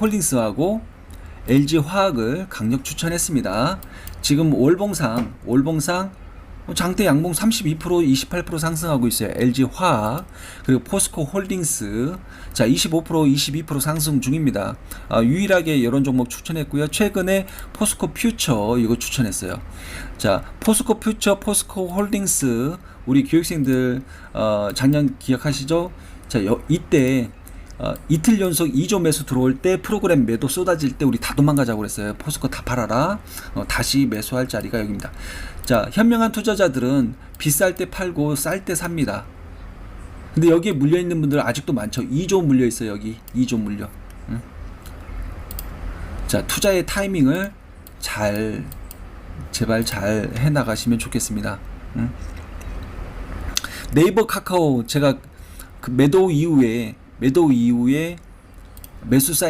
홀딩스하고 LG 화학을 강력 추천했습니다. 지금 월봉상 월봉상 장대 양봉 32% 28% 상승하고 있어요. LG 화학 그리고 포스코 홀딩스 자25% 22% 상승 중입니다. 아, 유일하게 이런 종목 추천했고요. 최근에 포스코 퓨처 이거 추천했어요. 자 포스코 퓨처 포스코 홀딩스 우리 교육생들 어, 작년 기억하시죠? 자 여, 이때 어, 이틀 연속 2조 매수 들어올 때 프로그램 매도 쏟아질 때 우리 다 도망가자고 그랬어요. 포스코 다 팔아라. 어, 다시 매수할 자리가 여기입니다. 자, 현명한 투자자들은 비쌀 때 팔고 쌀 때 삽니다. 근데 여기에 물려 있는 분들 아직도 많죠. 2조 물려 있어요, 여기. 2조 물려. 응? 자, 투자의 타이밍을 잘 제발 잘 해 나가시면 좋겠습니다. 응? 네이버 카카오 제가 그 매도 이후에 매도 이후에 매수 사인